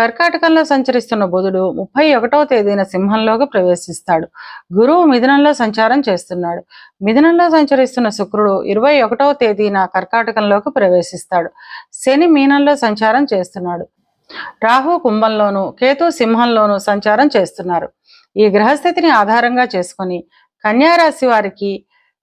కర్కాటకంలో సంచరిస్తున్న బుధుడు ముప్పై ఒకటవ తేదీన సింహంలోకి ప్రవేశిస్తాడు. గురువు మిథునంలో సంచారం చేస్తున్నాడు. మిథునంలో సంచరిస్తున్న శుక్రుడు ఇరవై ఒకటవ తేదీన కర్కాటకంలోకి ప్రవేశిస్తాడు. శని మీనంలో సంచారం చేస్తున్నాడు. రాహు కుంభంలోను కేతు సింహంలోను సంచారం చేస్తున్నారు. ఈ గ్రహస్థితిని ఆధారంగా చేసుకొని కన్యారాశి వారికి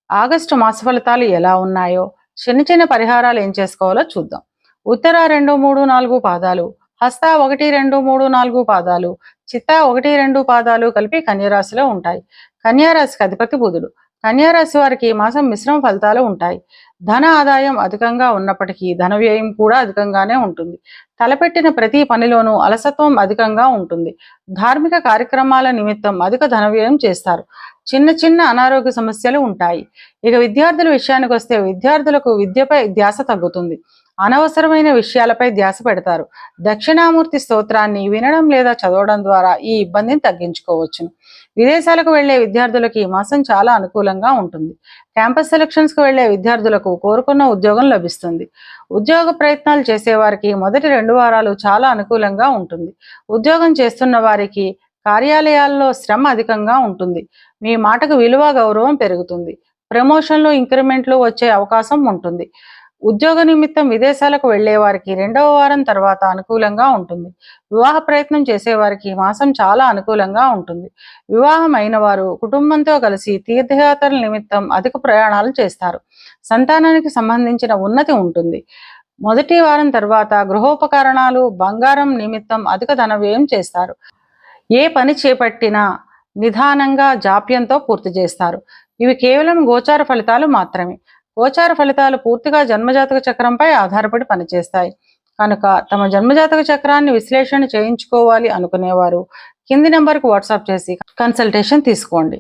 ఆగస్టు మాస ఫలితాలు ఎలా ఉన్నాయో చిన్న చిన్న పరిహారాలు ఏం చేసుకోవాలో చూద్దాం. ఉత్తర రెండు మూడు నాలుగు పాదాలు హస్త ఒకటి రెండు మూడు నాలుగు పాదాలు. చిత్త ఒకటి రెండు పాదాలు కలిపి కన్యరాశిలో ఉంటాయి. కన్యారాశికి అధిపతి బుధుడు. కన్యారాశి వారికి మాసం మిశ్రమ ఫలితాలు ఉంటాయి. ధన ఆదాయం అధికంగా ఉన్నప్పటికీ ధన వ్యయం కూడా అధికంగానే ఉంటుంది. తలపెట్టిన ప్రతి పనిలోనూ అలసత్వం అధికంగా ఉంటుంది. ధార్మిక కార్యక్రమాల నిమిత్తం అధిక ధన వ్యయం చేస్తారు. చిన్న చిన్న అనారోగ్య సమస్యలు ఉంటాయి. ఇక విద్యార్థుల విషయానికి వస్తే విద్యార్థులకు విద్యపై ధ్యాస తగ్గుతుంది. అనవసరమైన విషయాలపై ధ్యాస పెడతారు. దక్షిణామూర్తి స్తోత్రాన్ని వినడం లేదా చదవడం ద్వారా ఈ ఇబ్బందిని తగ్గించుకోవచ్చును విదేశాలకు వెళ్ళే విద్యార్థులకు ఈ మాసం చాలా అనుకూలంగా ఉంటుంది. క్యాంపస్ సెలక్షన్స్కి వెళ్ళే విద్యార్థులకు కోరుకున్న ఉద్యోగం లభిస్తుంది. ఉద్యోగ ప్రయత్నాలు చేసేవారికి మొదటి రెండు వారాలు చాలా అనుకూలంగా ఉంటుంది. ఉద్యోగం చేస్తున్న వారికి కార్యాలయాల్లో శ్రమ అధికంగా ఉంటుంది. మీ మాటకు విలువ గౌరవం పెరుగుతుంది. ప్రమోషన్లు ఇంక్రిమెంట్లు వచ్చే అవకాశం ఉంటుంది. ఉద్యోగ నిమిత్తం విదేశాలకు వెళ్ళే వారికి రెండవ వారం తర్వాత అనుకూలంగా ఉంటుంది. వివాహ ప్రయత్నం చేసేవారికి ఈ మాసం చాలా అనుకూలంగా ఉంటుంది. వివాహం అయిన వారు కుటుంబంతో కలిసి తీర్థయాత్రల నిమిత్తం అధిక ప్రయాణాలు చేస్తారు. సంతానానికి సంబంధించిన ఉన్నతి ఉంటుంది. మొదటి వారం తర్వాత గృహోపకరణాలు బంగారం నిమిత్తం అధిక ధన వ్యయం చేస్తారు. ఏ పని చేపట్టినా నిదానంగా జాప్యంతో పూర్తి చేస్తారు. ఇవి కేవలం గోచార ఫలితాలు మాత్రమే. గోచార ఫలితాలు పూర్తిగా జన్మజాతక చక్రంపై ఆధారపడి పనిచేస్తాయి. కనుక తమ జన్మజాతక చక్రాన్ని విశ్లేషణ చేయించుకోవాలి అనుకునేవారు. కింది నెంబర్కు వాట్సాప్ చేసి కన్సల్టేషన్ తీసుకోండి.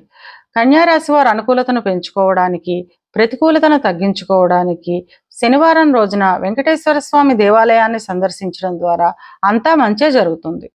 కన్యారాశి వారు అనుకూలతను పెంచుకోవడానికి ప్రతికూలతను తగ్గించుకోవడానికి శనివారం రోజున వెంకటేశ్వర స్వామి దేవాలయాన్ని సందర్శించడం ద్వారా అంతా మంచే జరుగుతుంది.